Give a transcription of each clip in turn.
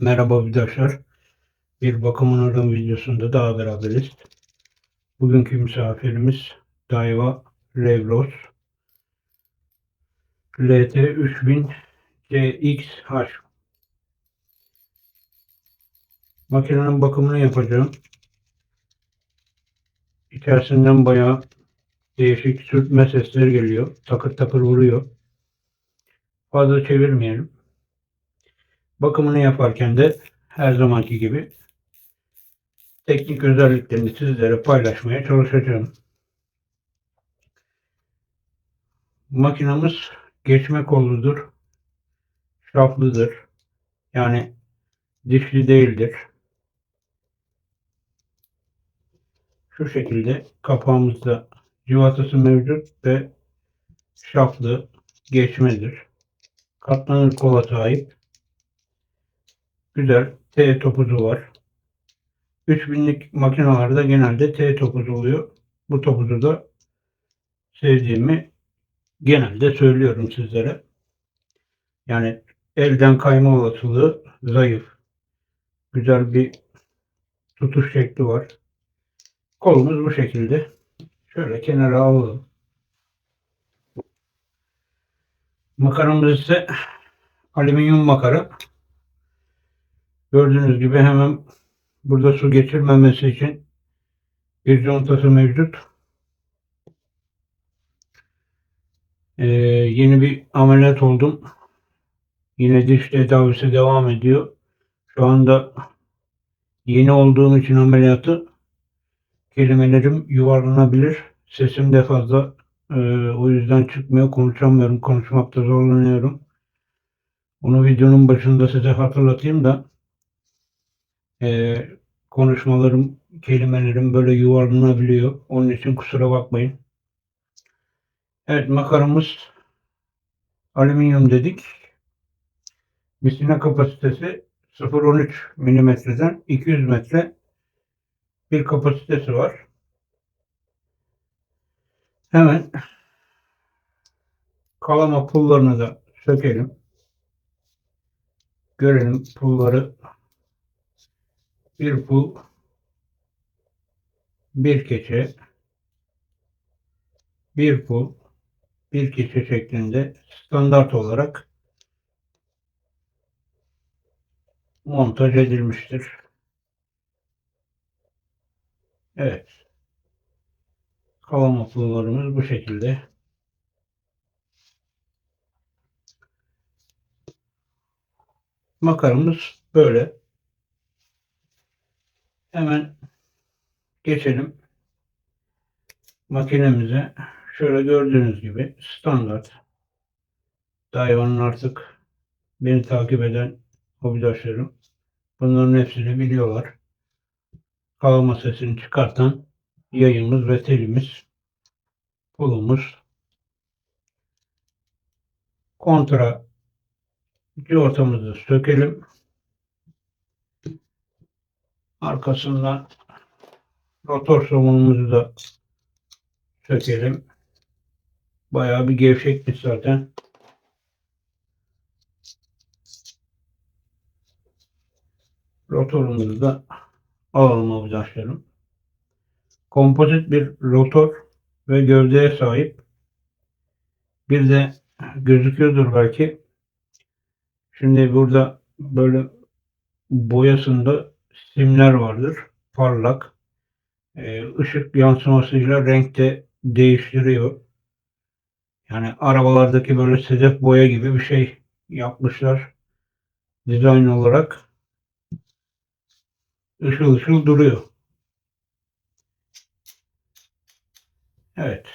Merhaba arkadaşlar. Bir bakım onarım videosunda daha beraberiz. Bugünkü misafirimiz Daiwa Revlos LT 3000 CXH. Makinenin bakımını yapacağım. İçerisinden bayağı değişik sürtme sesleri geliyor. Takır takır vuruyor. Fazla çevirmeyelim. Bakımını yaparken de her zamanki gibi teknik özelliklerini sizlere paylaşmaya çalışacağım. Makinamız geçme kolludur. Şaflıdır. Yani dişli değildir. Şu şekilde kapağımızda civatası mevcut ve şaflı geçmedir. Katlanır kola sahip güzel T topuzu var. 3000'lik makinalarda genelde T topuzu oluyor. Bu topuzu da sevdiğimi genelde söylüyorum sizlere. Yani elden kayma olasılığı zayıf. Güzel bir tutuş şekli var. Kolumuz bu şekilde. Şöyle kenara alalım. Makaramız ise alüminyum makara. Gördüğünüz gibi hemen burada su geçirmemesi için bir contası mevcut. Ee, yeni bir ameliyat oldum. Yine diş tedavisi devam ediyor. Şu anda yeni olduğum için ameliyatı kelimelerim yuvarlanabilir. Sesim de fazla e, o yüzden çıkmıyor. Konuşamıyorum. Konuşmakta zorlanıyorum. Onu videonun başında size hatırlatayım da e, konuşmalarım, kelimelerim böyle yuvarlanabiliyor. Onun için kusura bakmayın. Evet makaramız alüminyum dedik. Misina kapasitesi 0.13 milimetreden 200 metre bir kapasitesi var. Hemen kalama pullarını da sökelim. Görelim pulları bir pul, bir keçe, bir pul, bir keçe şeklinde standart olarak montaj edilmiştir. Evet. Kalama pullarımız bu şekilde. Makaramız böyle. Hemen geçelim makinemize. Şöyle gördüğünüz gibi standart. Daiwa'nın artık beni takip eden hobidaşlarım bunların hepsini biliyorlar. Kalama sesini çıkartan yayımız ve telimiz pulumuz kontra civatamızı sökelim. Arkasından rotor somunumuzu da sökelim. Bayağı bir gevşekmiş zaten. Rotorumuzu da alalım arkadaşlarım. Kompozit bir rotor ve gövdeye sahip. Bir de gözüküyordur belki. Şimdi burada böyle boyasında simler vardır. Parlak. Ee, ışık yansımasıyla renkte değiştiriyor. Yani arabalardaki böyle sedef boya gibi bir şey yapmışlar. Dizayn olarak. Işıl ışıl duruyor. Evet.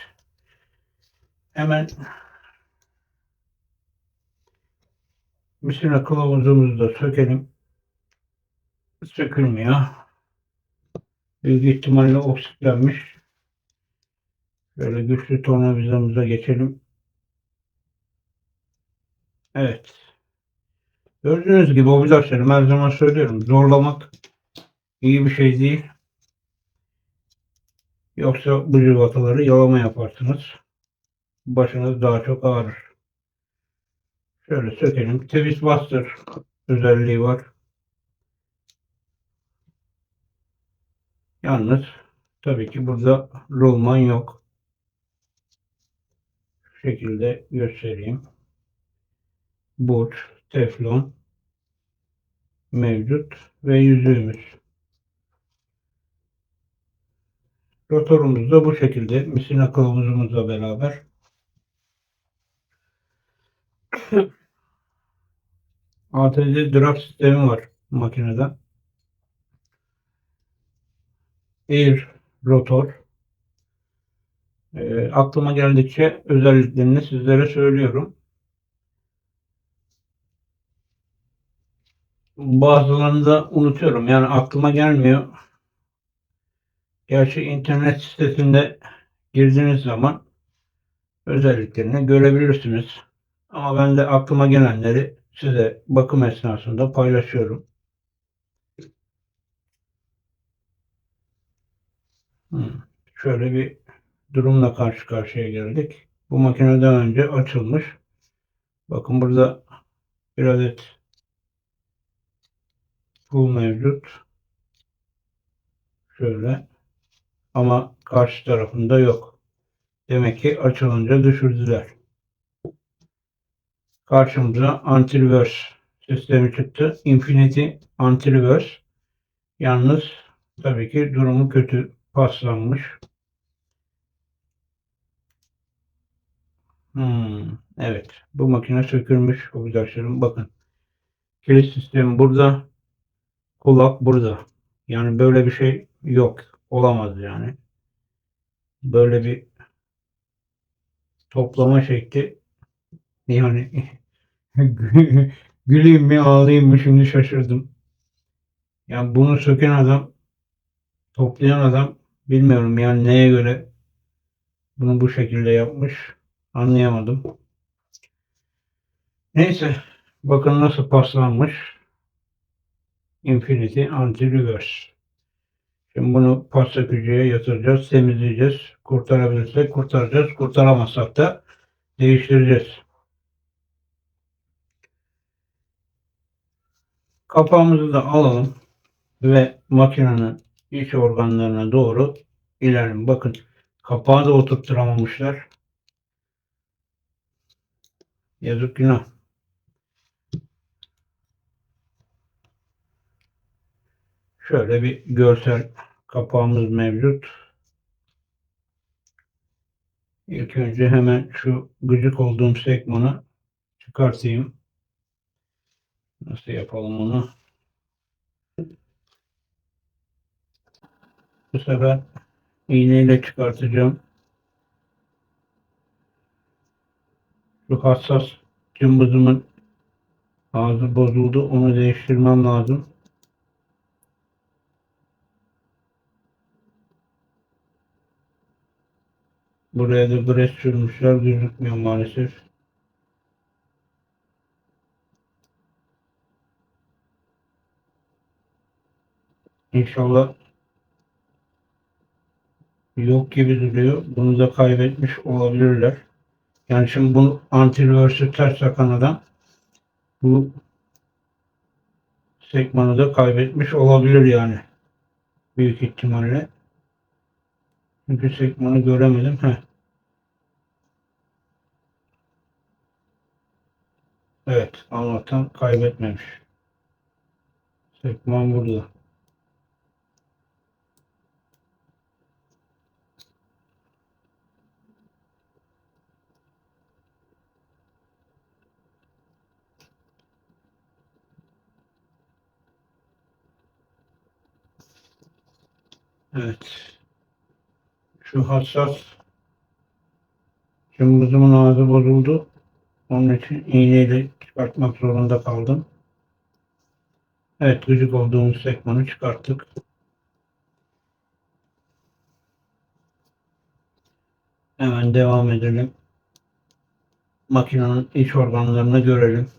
Hemen misina kılavuzumuzu da sökelim sökülmüyor. Büyük ihtimalle oksitlenmiş. Böyle güçlü tornavidamıza geçelim. Evet. Gördüğünüz gibi obligasyonu her zaman söylüyorum. Zorlamak iyi bir şey değil. Yoksa bu cıvataları yalama yaparsınız. Başınız daha çok ağrır. Şöyle sökelim. Twist Buster özelliği var. Yalnız tabii ki burada rulman yok. Şu şekilde göstereyim. Burç, teflon mevcut ve yüzüğümüz. Rotorumuz da bu şekilde misina kılavuzumuzla beraber. ATC drag sistemi var makinede. Air rotor. E, aklıma geldikçe özelliklerini sizlere söylüyorum. Bazılarını da unutuyorum. Yani aklıma gelmiyor. Gerçi internet sitesinde girdiğiniz zaman özelliklerini görebilirsiniz. Ama ben de aklıma gelenleri size bakım esnasında paylaşıyorum. Şöyle bir durumla karşı karşıya geldik. Bu makineden önce açılmış. Bakın burada bir adet pul mevcut. Şöyle. Ama karşı tarafında yok. Demek ki açılınca düşürdüler. Karşımıza anti-reverse sistemi çıktı. Infinity anti-reverse. Yalnız tabii ki durumu kötü paslanmış. Hmm, evet. Bu makine sökülmüş arkadaşlarım. Bakın. Kilit sistemi burada. Kulak burada. Yani böyle bir şey yok. Olamaz yani. Böyle bir toplama şekli yani güleyim mi ağlayayım mı şimdi şaşırdım. Yani bunu söken adam toplayan adam bilmiyorum yani neye göre bunu bu şekilde yapmış anlayamadım. Neyse bakın nasıl paslanmış. Infinity Anti-Reverse. Şimdi bunu pas sökücüye yatıracağız, temizleyeceğiz. Kurtarabilirsek kurtaracağız. Kurtaramazsak da değiştireceğiz. Kapağımızı da alalım ve makinenin iç organlarına doğru ilerleyelim. Bakın kapağı da oturtturamamışlar. Yazık günah. Şöyle bir görsel kapağımız mevcut. İlk önce hemen şu gıcık olduğum sekmanı çıkartayım. Nasıl yapalım onu? Bu sefer iğneyle çıkartacağım. Şu hassas cımbızımın ağzı bozuldu. Onu değiştirmem lazım. Buraya da gres sürmüşler. Gözükmüyor maalesef. İnşallah yok gibi duruyor. Bunu da kaybetmiş olabilirler. Yani şimdi bu anti-reverse'ü ters takan bu sekmanı da kaybetmiş olabilir yani. Büyük ihtimalle. Çünkü sekmanı göremedim. Heh. Evet. Allah'tan kaybetmemiş. Sekman burada. Evet. Şu hassas cımbızımın ağzı bozuldu. Onun için iğneyle çıkartmak zorunda kaldım. Evet gıcık olduğumuz sekmanı çıkarttık. Hemen devam edelim. Makinenin iç organlarını görelim.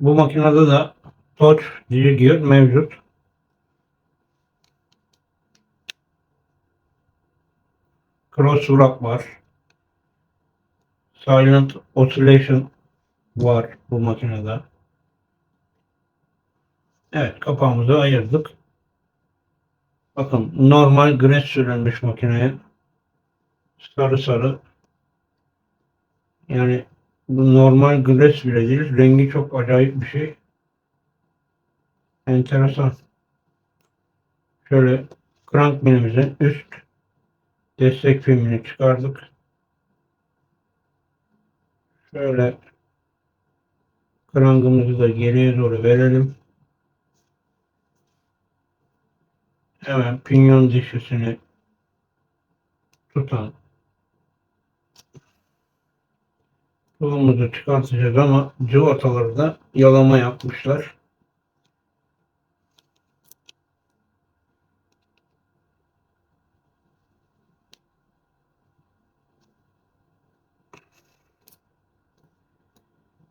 Bu makinede de touch gear mevcut. Cross wrap var. Silent oscillation var bu makinede. Evet kapağımızı ayırdık. Bakın normal gres sürülmüş makineye. Sarı sarı. Yani bu normal gres bile değil. Rengi çok acayip bir şey. Enteresan. Şöyle crank milimizin üst destek filmini çıkardık. Şöyle krangımızı da geriye doğru verelim. Hemen pinyon dişisini tutan Tulumuzu çıkartacağız ama cıvataları da yalama yapmışlar.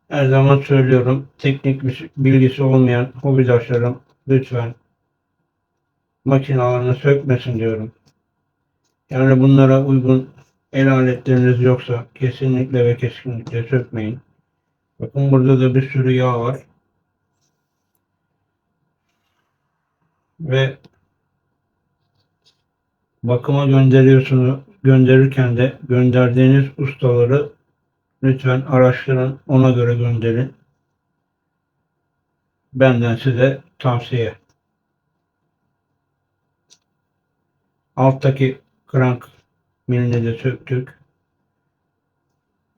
Her zaman söylüyorum. Teknik bilgisi olmayan hobidaşlarım lütfen makinalarını sökmesin diyorum. Yani bunlara uygun el aletleriniz yoksa kesinlikle ve kesinlikle sökmeyin. Bakın burada da bir sürü yağ var. Ve bakıma gönderiyorsunuz. Gönderirken de gönderdiğiniz ustaları lütfen araştırın. Ona göre gönderin. Benden size tavsiye. Alttaki crank milini de söktük.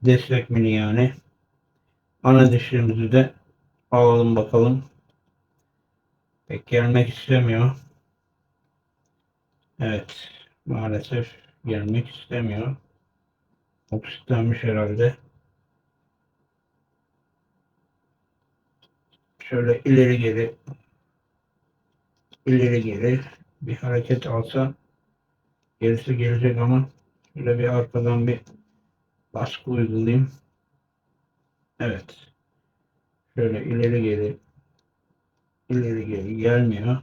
Destek mini yani. Ana dişimizi de alalım bakalım. Pek gelmek istemiyor. Evet. Maalesef gelmek istemiyor. Oksitlenmiş herhalde. Şöyle ileri geri ileri geri bir hareket alsa gerisi gelecek ama şöyle bir arkadan bir baskı uygulayayım. Evet. Şöyle ileri geri ileri geri gelmiyor.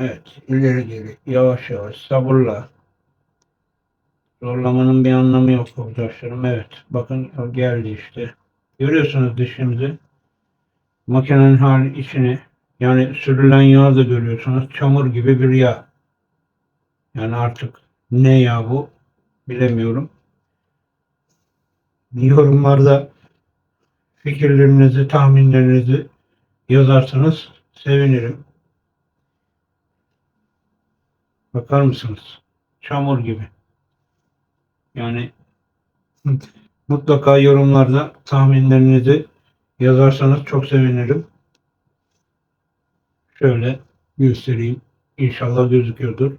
Evet, ileri geri, yavaş yavaş, sabırla. Zorlamanın bir anlamı yok arkadaşlarım. Evet, bakın o geldi işte. Görüyorsunuz dişimizi. Makinenin hali içini, yani sürülen yağı da görüyorsunuz. Çamur gibi bir yağ. Yani artık ne yağ bu bilemiyorum. Yorumlarda fikirlerinizi, tahminlerinizi yazarsanız sevinirim. Bakar mısınız? Çamur gibi. Yani mutlaka yorumlarda tahminlerinizi yazarsanız çok sevinirim. Şöyle göstereyim. İnşallah gözüküyordur.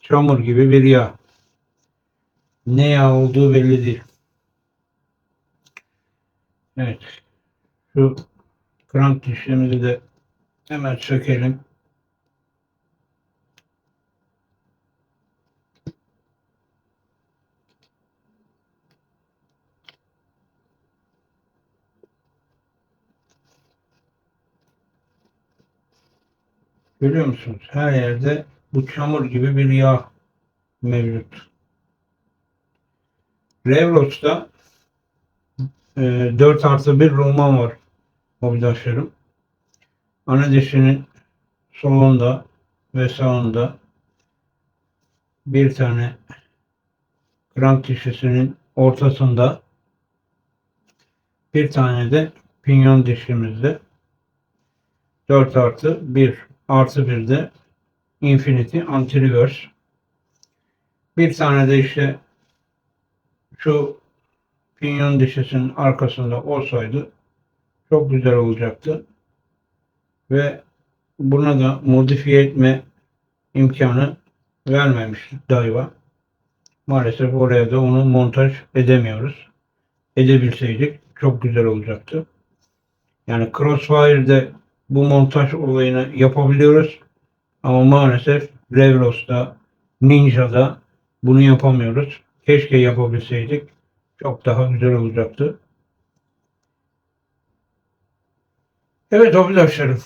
Çamur gibi bir yağ. Ne yağ olduğu belli değil. Evet. Şu krank dişimizi de hemen sökelim. Görüyor musunuz? Her yerde bu çamur gibi bir yağ mevcut. Revlos'ta e, 4 artı 1 roman var hobidaşlarım. Ana dişinin solunda ve sağında bir tane krank dişisinin ortasında bir tane de pinyon dişimizde 4 artı 1 artı bir de Infinity Anti-Reverse. Bir tane de işte şu pinyon dişisinin arkasında olsaydı çok güzel olacaktı. Ve buna da modifiye etme imkanı vermemiş Daiwa. Maalesef oraya da onu montaj edemiyoruz. Edebilseydik çok güzel olacaktı. Yani Crossfire'de bu montaj olayını yapabiliyoruz. Ama maalesef Revlos'ta, Ninja'da bunu yapamıyoruz. Keşke yapabilseydik. çok daha güzel olacaktı. Evet arkadaşlarım.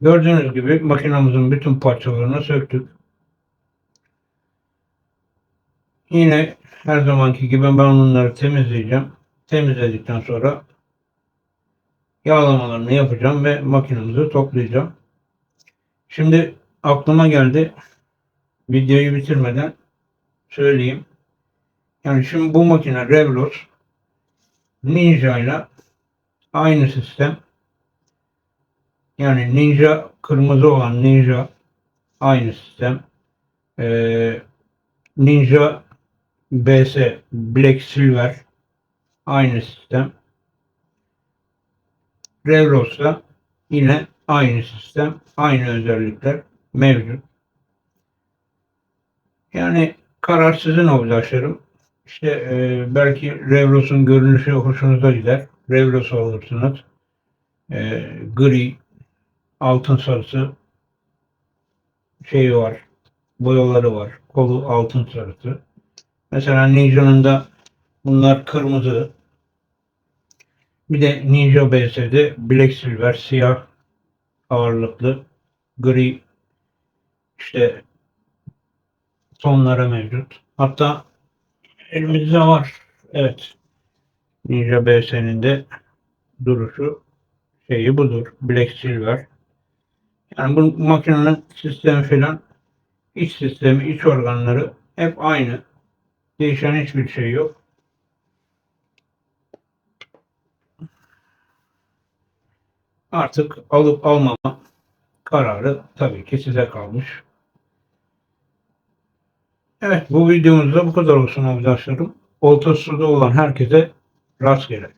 Gördüğünüz gibi makinamızın bütün parçalarını söktük. Yine her zamanki gibi ben onları temizleyeceğim. Temizledikten sonra yağlamalarını yapacağım ve makinamızı toplayacağım. Şimdi aklıma geldi. Videoyu bitirmeden söyleyeyim. Yani şimdi bu makine Revlos Ninja ile aynı sistem. Yani Ninja kırmızı olan Ninja aynı sistem. Ee, Ninja BS Black Silver aynı sistem. Revlos'ta yine aynı sistem, aynı özellikler mevcut. Yani karar sizin arkadaşlarım. İşte e, belki Revlos'un görünüşü hoşunuza gider. Revlos alırsınız. E, gri, altın sarısı şeyi var. Boyaları var. Kolu altın sarısı. Mesela Ninja'nın da bunlar kırmızı. Bir de Ninja BS'de Black Silver siyah ağırlıklı gri işte tonlara mevcut. Hatta elimizde var. Evet. Ninja BS'nin de duruşu şeyi budur. Black Silver. Yani bu makinenin sistemi falan iç sistemi, iç organları hep aynı. Değişen hiçbir şey yok. Artık alıp almama kararı tabii ki size kalmış. Evet bu videomuzda bu kadar olsun arkadaşlarım. Olta suda olan herkese rastgele.